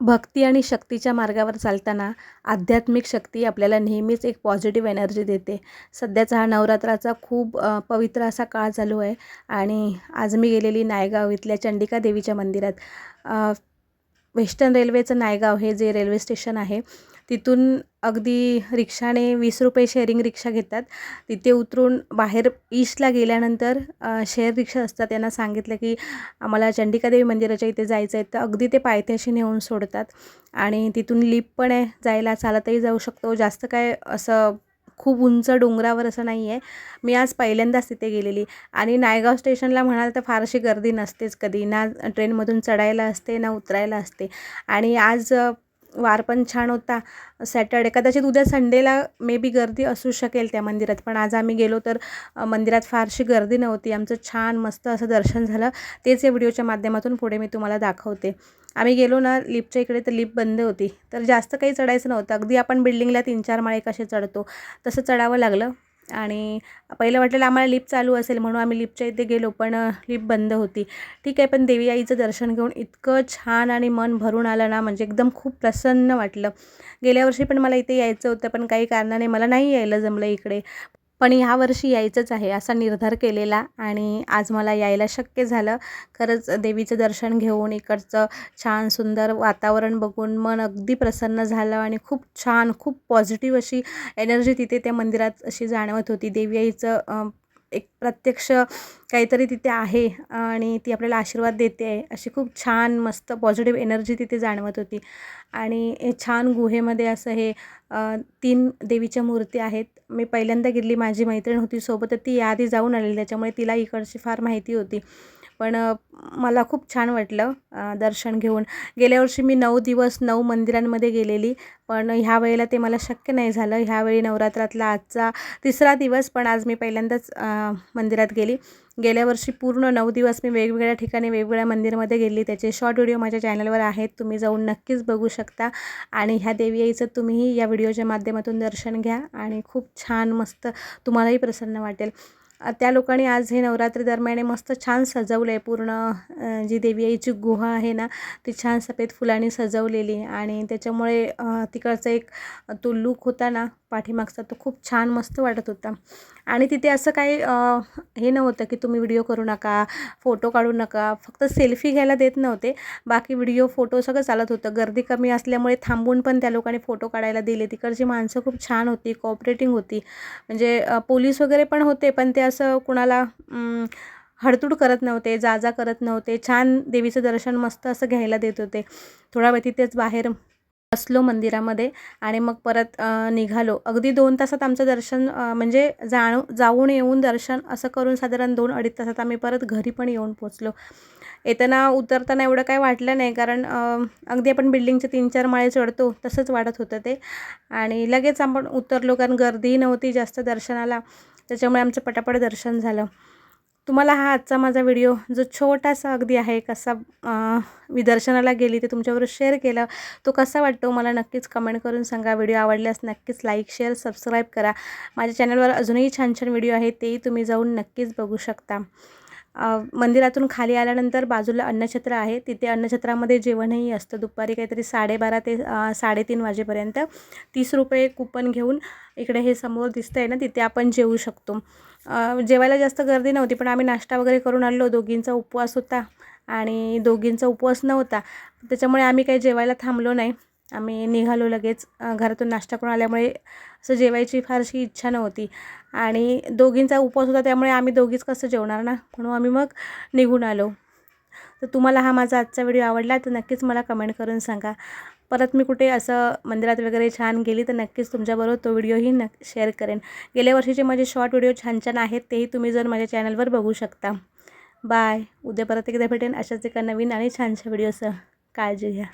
भक्ती आणि शक्तीच्या मार्गावर चालताना आध्यात्मिक शक्ती आपल्याला नेहमीच एक पॉझिटिव्ह एनर्जी देते. सध्याचा हा नवरात्राचा खूप पवित्र असा काळ चालू आहे आणि आज मी गेलेली नायगाव इथल्या चंडिका देवीच्या मंदिरात. वेस्टर्न रेल्वेचं नायगाव हे जे रेल्वे स्टेशन आहे तिथून अगदी रिक्षाने वीस रुपये शेअरिंग रिक्षा घेतात. तिथे उतरून बाहेर ईस्टला गेल्यानंतर शेअर रिक्षा असतात. त्यांना सांगितलं की आम्हाला चंडिकादेवी मंदिराच्या इथे जायचं आहे. तर अगदी ते पायथ्याशी नेऊन सोडतात. आणि तिथून लिफ्ट पण आहे. जायला चालतही जाऊ शकतो. जास्त काय असं खूप उंच डोंगरावर असं नाही आहे मी आज पहिल्यांदाच तिथे गेलेली. आणि नायगाव स्टेशनला म्हणाल तर फारशी गर्दी नसतेच कधी. ना ट्रेनमधून चढायला असते ना उतरायला असते. आणि आज वार पण छान होता. सॅटर्डे कदाचित उद्या संडेला मे बी गर्दी असू शकेल त्या मंदिरात. पण आज आम्ही गेलो तर मंदिरात फारशी गर्दी नव्हती. आमचं छान मस्त असं दर्शन झालं. तेच या व्हिडिओच्या माध्यमातून पुढे मी तुम्हाला दाखवते. आम्ही गेलो ना लिफ्टच्या इकडे तर लिफ्ट बंद होती. तर जास्त काही चढायचं नव्हतं. अगदी आपण बिल्डिंगला तीन चार माळे कसे चढतो तसं चढावं लागलं. आणि पहिलं वाटलेलं आम्हाला लिफ्ट चालू असेल म्हणून आम्ही लिफ्टच्या इथे गेलो पण लिफ्ट बंद होती. ठीक आहे पण देवी आईचं दर्शन घेऊन इतकं छान आणि मन भरून आलं ना म्हणजे एकदम खूप प्रसन्न वाटलं. गेल्या वर्षी पण मला इथे यायचं होतं पण काही कारणाने मला नाही यायला जमलं इकडे. पण ह्या वर्षी यायचंच आहे असा निर्धार केलेला आणि आज मला यायला शक्य झालं. खरंच देवीचं दर्शन घेऊन इकडचं छान सुंदर वातावरण बघून मन अगदी प्रसन्न झालं आणि खूप छान खूप पॉझिटिव्ह अशी एनर्जी तिथे त्या मंदिरात अशी जाणवत होती. देवी आईचं एक प्रत्यक्ष काहीतरी तिथे आहे आणि ती आपल्याला आशीर्वाद देते आहे. अशी खूप छान मस्त पॉझिटिव्ह एनर्जी तिथे जाणवत होती. आणि हे छान गुहेमध्ये असं हे तीन देवीच्या मूर्ती आहेत. मी पहिल्यांदा गेली माझी मैत्रीण होती सोबत तर ती याआधी जाऊन आलेली. त्याच्यामुळे तिला इकडची फार माहिती होती. पण मला खूप छान वाटलं दर्शन घेऊन. गेल्या वर्षी मी नऊ दिवस नऊ मंदिरांमध्ये गेलेली पण ह्या वेळेला ते मला शक्य नाही झालं. ह्यावेळी नवरात्रातला आजचा तिसरा दिवस पण आज मी पहिल्यांदाच मंदिरात गेली. गेल्या वर्षी पूर्ण नऊ दिवस मी वेगवेगळ्या ठिकाणी वेगवेगळ्या मंदिरमध्ये गेली. त्याचे शॉर्ट व्हिडिओ माझ्या चॅनलवर आहेत. तुम्ही जाऊन नक्कीच बघू शकता. आणि ह्या देवी आईचं तुम्हीही या व्हिडिओच्या माध्यमातून दर्शन घ्या. आणि खूप छान मस्त तुम्हालाही प्रसन्न वाटेल. त्या लोकांनी आज हे नवरात्री दरम्यान हे मस्त छान सजवलं आहे पूर्ण जी देवी आईची गुहा आहे ना ती छान सफेद फुलांनी सजवलेली. आणि त्याच्यामुळे तिकडचा एक तो लूक होता ना पाठीमागचा तो खूप छान मस्त वाटत होता. आणि तिथे असं काही हे नव्हतं की तुम्ही व्हिडिओ करू नका फोटो काढू नका फक्त सेल्फी घ्यायला देत नव्हते. बाकी व्हिडिओ फोटो सगळं चालत होतं. गर्दी कमी असल्यामुळे थांबून पण त्या लोकांनी फोटो काढायला दिले. तिकडची माणसं खूप छान होती कॉपरेटिंग होती. म्हणजे पोलीस वगैरे पण होते पण ते असं कुणाला हडतूड करत नव्हते जा जा करत नव्हते. छान देवीचं दर्शन मस्त असं घ्यायला देत होते. थोडा वेळ तिथेच बाहेर बसलो मंदिरामध्ये आणि मग परत निघालो. अगदी दोन तासात आमचं दर्शन म्हणजे जाणू जाऊन येऊन दर्शन असं करून साधारण दोन अडीच तासात आम्ही परत घरी पण येऊन पोचलो येताना उतरताना एवढं काय वाटलं नाही कारण अगदी आपण बिल्डिंगचे तीन चार माळे चढतो तसंच वाटत होतं ते. आणि लगेच आपण उतरलो कारण गर्दीही नव्हती जास्त दर्शनाला. त्याच्यामुळे आमचं पटापट दर्शन झालं. तुम्हाला हा आजचा माझा व्हिडिओ जो छोटासा अगदी आहे कसा विदर्शनाला गेली ते तुमच्याबरोबर शेअर केलं तो कसा वाटतो मला नक्कीच कमेंट करून सांगा. व्हिडिओ आवडल्यास नक्कीच लाईक शेअर सबस्क्राईब करा. माझ्या चॅनलवर अजूनही छान छान व्हिडिओ आहे तेही तुम्ही जाऊन नक्कीच बघू शकता. मंदिरातून खाली आल्यानंतर बाजूला अन्नछत्र आहे. तिथे अन्नछत्रामध्ये जेवणही असतं. दुपारी काहीतरी साडेबारा ते साडेतीन वाजेपर्यंत तीस रुपये कुपन घेऊन इकडे हे समोर दिसतं आहे ना तिथे आपण जेवू शकतो. जेवायला जास्त गर्दी नव्हती पण आम्ही नाश्ता वगैरे करून आलो. दोघींचा उपवास होता आणि दोघींचा उपवास नव्हता. त्याच्यामुळे आम्ही काही जेवायला थांबलो नाही. आम्ही निघालो लगेच घरातून नाश्ता करून आल्यामुळे असं जेवायची फारशी इच्छा नव्हती. आणि दोघींचा उपवास होता त्यामुळे आम्ही दोघीच कसं जेवणार ना? म्हणून आम्ही मग निघून आलो. तर तुम्हाला हा माझा आजचा व्हिडिओ आवडला तर नक्कीच मला कमेंट करून सांगा. परत मी कुठे असं मंदिरात वगैरे छान गेली तर नक्कीच तुमच्याबरोबर तो व्हिडिओही नक् शेअर करेन. गेल्या वर्षीचे माझे शॉर्ट व्हिडिओ छान छान आहेत तेही तुम्ही जर माझ्या चॅनलवर बघू शकता. बाय. उद्या परत एकदा भेटेन अशाच एका नवीन आणि छानशा व्हिडिओसह. काळजी घ्या.